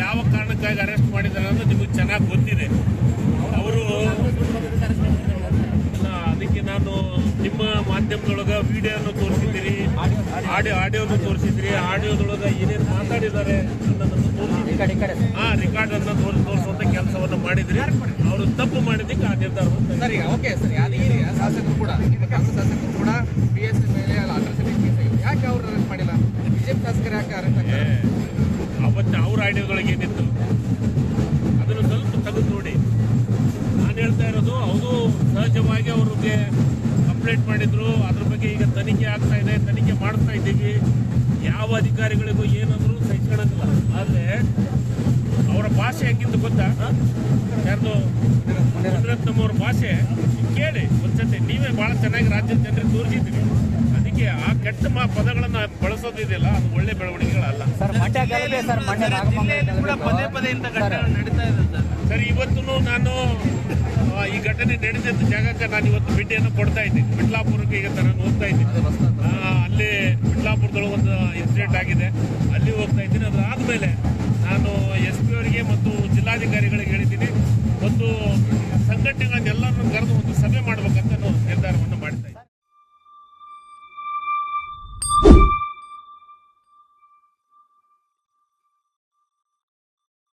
ಯಾವ ಕಾರಣಕ್ಕಾಗಿ ಅರೆಸ್ಟ್ ಮಾಡಿದ್ದಾರೆ ಅನ್ನೋದು ನಿಮಗೆ ಚೆನ್ನಾಗಿ ಗೊತ್ತಿದೆ. ಅವರು ಅದಕ್ಕೆ ನಾನು ನಿಮ್ಮ ಮಾಧ್ಯಮದೊಳಗೆ ವಿಡಿಯೋನು ತೋರಿಸಿದ್ದೀರಿ ಆಡಿಯೋ ಆಡಿಯೋನು ತೋರಿಸಿದ್ರಿ ಆಡಿಯೋದೊಳಗೆ ಏನೇನು ಮಾತಾಡಿದ್ದಾರೆ ಅನ್ನೋದನ್ನು ತೋರಿಸಿದ್ರಿ ಆ ರೆಕಾರ್ಡ್ ಅನ್ನ ತೋರಿಸಿ ತೋರಿಸುವಂತ ಕೆಲಸವನ್ನು ಮಾಡಿದ್ರಿ. ಅವರು ತಪ್ಪು ಮಾಡಿದ್ದಕ್ಕೆ ಆ ನಿರ್ಧಾರ ಸರಿ ಓಕೆ ಸರ್. ಈ ಶಾಸಕರು ಕೂಡ. ಕಾಂಗ್ರೆಸ್ ಶಾಸಕರು ಕೂಡ ಪಿ ಎಸ್ ಮೇಲೆ ಅಟ್ರಾಸಿಟಿ ಕೇಸ್ ಯಾಕೆ ಅವ್ರು ಅರೆಸ್ಟ್ ಮಾಡಿಲ್ಲ? ಬಿಜೆಪಿ ಶಾಸಕರು ಯಾಕೆ ಅರೆಸ್ಟ್ ಆಗ್ತಾರೆ? ಅವ್ರ ಏನಿತ್ತು ಅದನ್ನು ಸ್ವಲ್ಪ ತೆಗೆದು ನೋಡಿ. ನಾನು ಹೇಳ್ತಾ ಇರೋದು ಅವರು ಸಹಜವಾಗಿ ಅವ್ರಿಗೆ ಕಂಪ್ಲೇಂಟ್ ಮಾಡಿದ್ರು. ಅದ್ರ ಬಗ್ಗೆ ಈಗ ತನಿಖೆ ಆಗ್ತಾ ಇದೆ, ತನಿಖೆ ಮಾಡ್ತಾ ಇದ್ದೀವಿ. ಯಾವ ಅಧಿಕಾರಿಗಳಿಗೂ ಏನಾದರೂ ಸಹಿಸ್ಕೊಳಂಗಿಲ್ಲ. ಆದರೆ ಅವರ ಭಾಷೆ ಹೆಂಗಿತ್ತು ಗೊತ್ತಾ? ಯಾರ್ದು? ಮುನಿರತ್ನಮ್ಮವ್ರ ಭಾಷೆ ಕೇಳಿ ಒಂದ್ಸತಿ. ನೀವೇ ಬಹಳ ಚೆನ್ನಾಗಿ ರಾಜ್ಯದ ಜನರಿಗೆ ತೋರಿಸಿದ್ದೀರಿ. ಅದಕ್ಕೆ ಆ ಕೆಟ್ಟ ಮಾ ಪದಗಳನ್ನ ಬಳಸೋದಿದೆಯಲ್ಲ ಅದು ಒಳ್ಳೆ ಬೆಳವಣಿಗೆಗಳಲ್ಲ. ಕೂಡ ಪದೇ ಪದೇ ಇಂತ ಘಟನೆ ನಡೀತಾ ಇದೆ ಸರ್ ಇವತ್ತು ನಾನು ಈ ಘಟನೆ ನಡೆದಿದ್ದ ಜಾಗಕ್ಕೆ ನಾನು ಇವತ್ತು ಭೇಟಿಯನ್ನು ಕೊಡ್ತಾ ಇದ್ದೀನಿ. ಬಿಟ್ಲಾಪುರಕ್ಕೆ ಈಗ ನಾನು ಹೋಗ್ತಾ ಇದ್ದೀನಿ. ಅಲ್ಲಿ ಬಿಟ್ಲಾಪುರದೊಳಗೆ ಒಂದು ಇನ್ಸಿಡೆಂಟ್ ಆಗಿದೆ. ಅಲ್ಲಿ ಹೋಗ್ತಾ ಇದ್ದೀನಿ. ಅದಾದಮೇಲೆ ನಾನು ಎಸ್ ಪಿ ಅವರಿಗೆ ಮತ್ತು ಜಿಲ್ಲಾಧಿಕಾರಿಗಳಿಗೆ ಹೇಳಿದ್ದೀನಿ. ಒಂದು ಸಂಘಟನೆಗಳನ್ನೆಲ್ಲರನ್ನು ಕರೆದು ಒಂದು ಸಭೆ ಮಾಡ್ಬೇಕಂತ ನಾನು ನಿರ್ಧಾರವನ್ನು ಮಾಡ್ತಾ ಇದ್ದೀನಿ.